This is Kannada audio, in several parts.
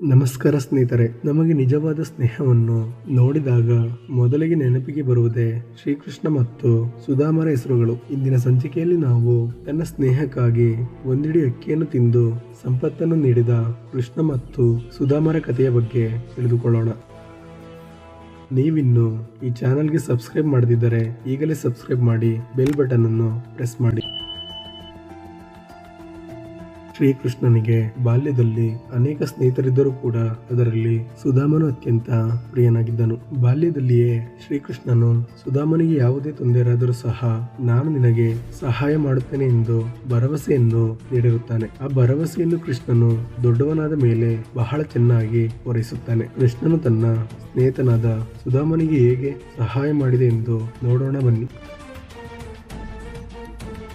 ನಮಸ್ಕಾರ ಸ್ನೇಹಿತರೆ, ನಮಗೆ ನಿಜವಾದ ಸ್ನೇಹವನ್ನು ನೋಡಿದಾಗ ಮೊದಲಿಗೆ ನೆನಪಿಗೆ ಬರುವುದೇ ಶ್ರೀಕೃಷ್ಣ ಮತ್ತು ಸುಧಾಮರ ಹೆಸರುಗಳು. ಇಂದಿನ ಸಂಚಿಕೆಯಲ್ಲಿ ನಾವು ತನ್ನ ಸ್ನೇಹಕ್ಕಾಗಿ ಒಂದಿಡಿ ಅಕ್ಕಿಯನ್ನು ತಿಂದು ಸಂಪತ್ತನ್ನು ನೀಡಿದ ಕೃಷ್ಣ ಮತ್ತು ಸುಧಾಮರ ಕಥೆಯ ಬಗ್ಗೆ ತಿಳಿದುಕೊಳ್ಳೋಣ. ನೀವಿನ್ನು ಈ ಚಾನಲ್ಗೆ ಸಬ್ಸ್ಕ್ರೈಬ್ ಮಾಡದಿದ್ದರೆ ಈಗಲೇ ಸಬ್ಸ್ಕ್ರೈಬ್ ಮಾಡಿ, ಬೆಲ್ ಬಟನ್ ಅನ್ನು ಪ್ರೆಸ್ ಮಾಡಿ. ಶ್ರೀಕೃಷ್ಣನಿಗೆ ಬಾಲ್ಯದಲ್ಲಿ ಅನೇಕ ಸ್ನೇಹಿತರಿದ್ದರೂ ಕೂಡ ಅದರಲ್ಲಿ ಸುಧಾಮನು ಅತ್ಯಂತ ಪ್ರಿಯನಾಗಿದ್ದನು. ಬಾಲ್ಯದಲ್ಲಿಯೇ ಶ್ರೀಕೃಷ್ಣನು ಸುಧಾಮನಿಗೆ ಯಾವುದೇ ತೊಂದರೆಯಾದರೂ ಸಹ ನಾನು ನಿನಗೆ ಸಹಾಯ ಮಾಡುತ್ತೇನೆ ಎಂದು ಭರವಸೆಯನ್ನು ನೀಡಿರುತ್ತಾನೆ. ಆ ಭರವಸೆಯನ್ನು ಕೃಷ್ಣನು ದೊಡ್ಡವನಾದ ಮೇಲೆ ಬಹಳ ಚೆನ್ನಾಗಿ ಪೂರೈಸುತ್ತಾನೆ. ಕೃಷ್ಣನು ತನ್ನ ಸ್ನೇಹಿತನಾದ ಸುಧಾಮನಿಗೆ ಹೇಗೆ ಸಹಾಯ ಮಾಡಿದೆ ಎಂದು ನೋಡೋಣ ಬನ್ನಿ.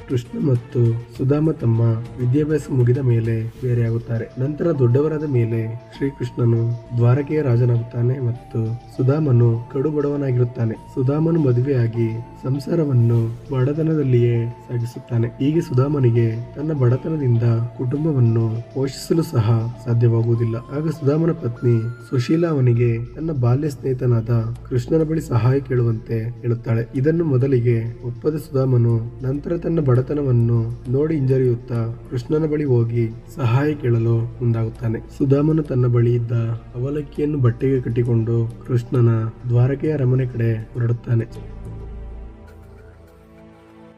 ಕೃಷ್ಣ ಮತ್ತು ಸುಧಾಮ ತಮ್ಮ ವಿದ್ಯಾಭ್ಯಾಸ ಮುಗಿದ ಮೇಲೆ ಬೇರೆಯಾಗುತ್ತಾರೆ. ನಂತರ ದೊಡ್ಡವರಾದ ಮೇಲೆ ಶ್ರೀಕೃಷ್ಣನು ದ್ವಾರಕೆಯ ರಾಜನಾಗುತ್ತಾನೆ ಮತ್ತು ಸುಧಾಮನು ಕಡು ಬಡವನಾಗಿರುತ್ತಾನೆ ಸುಧಾಮನು ಮದುವೆಯಾಗಿ ಸಂಸಾರವನ್ನು ಬಡತನದಲ್ಲಿಯೇ ಸಾಗಿಸುತ್ತಾನೆ. ಹೀಗೆ ಸುಧಾಮನಿಗೆ ತನ್ನ ಬಡತನದಿಂದ ಕುಟುಂಬವನ್ನು ಪೋಷಿಸಲು ಸಹ ಸಾಧ್ಯವಾಗುವುದಿಲ್ಲ. ಆಗ ಸುಧಾಮನ ಪತ್ನಿ ಸುಶೀಲಾ ಅವನಿಗೆ ತನ್ನ ಬಾಲ್ಯ ಸ್ನೇಹಿತನಾದ ಕೃಷ್ಣನ ಬಳಿ ಸಹಾಯ ಕೇಳುವಂತೆ ಹೇಳುತ್ತಾಳೆ. ಇದನ್ನು ಮೊದಲಿಗೆ ಒಪ್ಪದ ಸುಧಾಮನು ನಂತರ ತನ್ನ ಬಡತನವನ್ನು ನೋಡಿ ಹಿಂಜರಿಯುತ್ತಾ ಕೃಷ್ಣನ ಬಳಿ ಹೋಗಿ ಸಹಾಯ ಕೇಳಲು ಮುಂದಾಗುತ್ತಾನೆ. ಸುಧಾಮನ ತನ್ನ ಬಳಿ ಇದ್ದ ಅವಲಕ್ಕಿಯನ್ನು ಬಟ್ಟೆಗೆ ಕಟ್ಟಿಕೊಂಡು ಕೃಷ್ಣನ ದ್ವಾರಕೆಯ ಅರಮನೆ ಕಡೆ ಹೊರಡುತ್ತಾನೆ.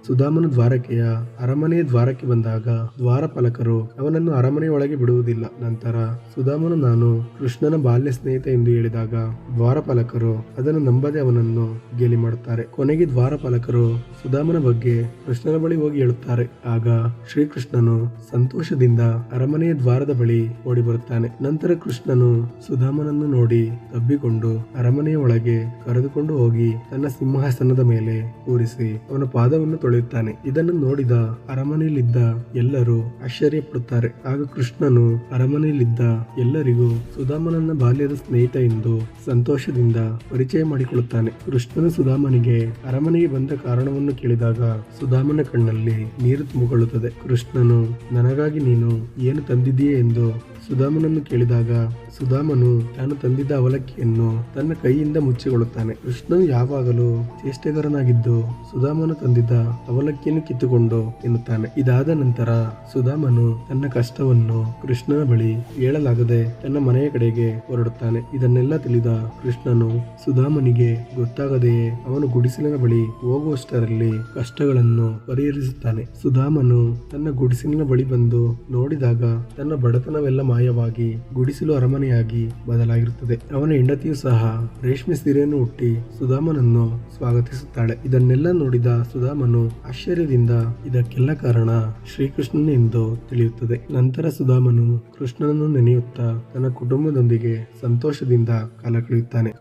ಸುಧಾಮನು ದ್ವಾರಕೆಯ ಅರಮನೆಯ ದ್ವಾರಕ್ಕೆ ಬಂದಾಗ ದ್ವಾರಪಾಲಕರು ಅವನನ್ನು ಅರಮನೆಯೊಳಗೆ ಬಿಡುವುದಿಲ್ಲ. ನಂತರ ಸುಧಾಮನು ನಾನು ಕೃಷ್ಣನ ಬಾಲ್ಯ ಸ್ನೇಹಿತ ಎಂದು ಹೇಳಿದಾಗ ದ್ವಾರಪಾಲಕರು ಅದನ್ನು ನಂಬದೆ ಅವನನ್ನು ಗೇಲಿ ಮಾಡುತ್ತಾರೆ. ಕೊನೆಗೆ ದ್ವಾರಪಾಲಕರು ಸುಧಾಮನ ಬಗ್ಗೆ ಕೃಷ್ಣನ ಬಳಿ ಹೋಗಿ ಹೇಳುತ್ತಾರೆ. ಆಗ ಶ್ರೀಕೃಷ್ಣನು ಸಂತೋಷದಿಂದ ಅರಮನೆಯ ದ್ವಾರದ ಬಳಿ ಓಡಿ ಬರುತ್ತಾನೆ. ನಂತರ ಕೃಷ್ಣನು ಸುಧಾಮನನ್ನು ನೋಡಿ ತಬ್ಬಿಕೊಂಡು ಅರಮನೆಯ ಒಳಗೆ ಕರೆದುಕೊಂಡು ಹೋಗಿ ತನ್ನ ಸಿಂಹಾಸನದ ಮೇಲೆ ಕೂರಿಸಿ ಅವನ ಪಾದವನ್ನು ತೊಳೆಯುತ್ತಾನೆ ಇದನ್ನು ನೋಡಿದ ಅರಮನೆಯಲ್ಲಿದ್ದ ಎಲ್ಲರೂ ಆಶ್ಚರ್ಯ ಪಡುತ್ತಾರೆ ಆಗ ಕೃಷ್ಣನು ಅರಮನೆಯಲ್ಲಿದ್ದ ಎಲ್ಲರಿಗೂ ಸುಧಾಮನನ್ನ ಬಾಲ್ಯದ ಸ್ನೇಹಿತ ಎಂದು ಸಂತೋಷದಿಂದ ಪರಿಚಯ ಮಾಡಿಕೊಳ್ಳುತ್ತಾನೆ. ಕೃಷ್ಣನು ಸುಧಾಮನಿಗೆ ಅರಮನೆಗೆ ಬಂದ ಕಾರಣವನ್ನು ಕೇಳಿದಾಗ ಸುಧಾಮನ ಕಣ್ಣಲ್ಲಿ ನೀರು ತುಂಬಿಕೊಳ್ಳುತ್ತದೆ. ಕೃಷ್ಣನು, ನನಗಾಗಿ ನೀನು ಏನು ತಂದಿದೆಯೇ ಎಂದು ಸುಧಾಮನನ್ನು ಕೇಳಿದಾಗ ಸುಧಾಮನು ತಾನು ತಂದಿದ್ದ ಅವಲಕ್ಕಿಯನ್ನು ತನ್ನ ಕೈಯಿಂದ ಮುಚ್ಚಿಕೊಳ್ಳುತ್ತಾನೆ. ಕೃಷ್ಣನು ಯಾವಾಗಲೂ ಚೇಷ್ಟೆಗಾರನಾಗಿದ್ದು ಸುಧಾಮನು ತಂದಿದ್ದ ಅವಲಕ್ಕಿಯನ್ನು ಕಿತ್ತುಕೊಂಡು ಎನ್ನುತ್ತಾನೆ ಇದಾದ ನಂತರ ಸುಧಾಮನು ತನ್ನ ಕಷ್ಟವನ್ನು ಕೃಷ್ಣನ ಬಳಿ ಹೇಳಲಾಗದೆ ತನ್ನ ಮನೆಯ ಕಡೆಗೆ ಹೊರಡುತ್ತಾನೆ. ಇದನ್ನೆಲ್ಲ ತಿಳಿದ ಕೃಷ್ಣನು ಸುಧಾಮನಿಗೆ ಗೊತ್ತಾಗದೆಯೇ ಅವನು ಗುಡಿಸಲಿನ ಬಳಿ ಹೋಗುವಷ್ಟರಲ್ಲಿ ಕಷ್ಟಗಳನ್ನು ಪರಿಹರಿಸುತ್ತಾನೆ. ಸುಧಾಮನು ತನ್ನ ಗುಡಿಸಿಲಿನ ಬಳಿ ಬಂದು ನೋಡಿದಾಗ ತನ್ನ ಬಡತನವೆಲ್ಲ ಮಾಯವಾಗಿ ಗುಡಿಸಲು ಅರಮನೆಯಾಗಿ ಬದಲಾಗಿರುತ್ತದೆ. ಅವನ ಹೆಂಡತಿಯು ಸಹ ರೇಷ್ಮೆ ಸೀರೆಯನ್ನು ಹುಟ್ಟಿ ಸುಧಾಮನನ್ನು ಸ್ವಾಗತಿಸುತ್ತಾಳೆ. ಇದನ್ನೆಲ್ಲ ನೋಡಿದ ಸುಧಾಮನು ಆಶ್ಚರ್ಯದಿಂದ ಇದಕ್ಕೆಲ್ಲ ಕಾರಣ ಶ್ರೀಕೃಷ್ಣನ್ ಎಂದು ತಿಳಿಯುತ್ತದೆ. ನಂತರ ಸುಧಾಮನು ಕೃಷ್ಣನನ್ನು ನೆನೆಯುತ್ತಾ ತನ್ನ ಕುಟುಂಬದೊಂದಿಗೆ ಸಂತೋಷದಿಂದ ಕಾಲ ಕಳೆಯುತ್ತಾನೆ.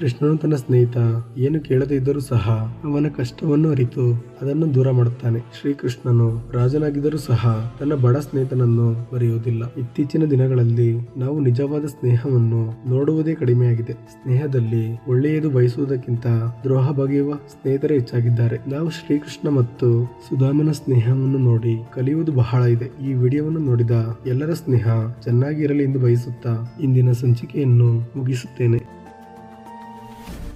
ಕೃಷ್ಣನು ತನ್ನ ಸ್ನೇಹಿತ ಏನು ಕೇಳದೇ ಇದ್ದರೂ ಸಹ ಅವನ ಕಷ್ಟವನ್ನು ಅರಿತು ಅದನ್ನು ದೂರ ಮಾಡುತ್ತಾನೆ. ಶ್ರೀಕೃಷ್ಣನು ರಾಜನಾಗಿದ್ದರೂ ಸಹ ತನ್ನ ಬಡ ಸ್ನೇಹಿತನನ್ನು ಬರೆಯುವುದಿಲ್ಲ ಇತ್ತೀಚಿನ ದಿನಗಳಲ್ಲಿ ನಾವು ನಿಜವಾದ ಸ್ನೇಹವನ್ನು ನೋಡುವುದೇ ಕಡಿಮೆಯಾಗಿದೆ. ಸ್ನೇಹದಲ್ಲಿ ಒಳ್ಳೆಯದು ಬಯಸುವುದಕ್ಕಿಂತ ದ್ರೋಹ ಬಗೆಯುವ ಸ್ನೇಹಿತರೇ ಹೆಚ್ಚಾಗಿದ್ದಾರೆ. ನಾವು ಶ್ರೀಕೃಷ್ಣ ಮತ್ತು ಸುಧಾಮನ ಸ್ನೇಹವನ್ನು ನೋಡಿ ಕಲಿಯುವುದು ಬಹಳ ಇದೆ. ಈ ವಿಡಿಯೋವನ್ನು ನೋಡಿದ ಎಲ್ಲರ ಸ್ನೇಹ ಚೆನ್ನಾಗಿರಲಿ ಎಂದು ಬಯಸುತ್ತಾ ಇಂದಿನ ಸಂಚಿಕೆಯನ್ನು ಮುಗಿಸುತ್ತೇನೆ.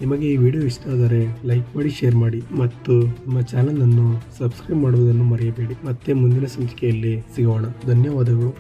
ನಿಮಗೆ ಈ ವಿಡಿಯೋ ಇಷ್ಟ ಆದರೆ ಲೈಕ್ ಮಾಡಿ, ಶೇರ್ ಮಾಡಿ ಮತ್ತು ನಮ್ಮ ಚಾನಲನ್ನು ಸಬ್ಸ್ಕ್ರೈಬ್ ಮಾಡುವುದನ್ನು ಮರೆಯಬೇಡಿ. ಮತ್ತೆ ಮುಂದಿನ ಸಂಚಿಕೆಯಲ್ಲಿ ಸಿಗೋಣ. ಧನ್ಯವಾದಗಳು.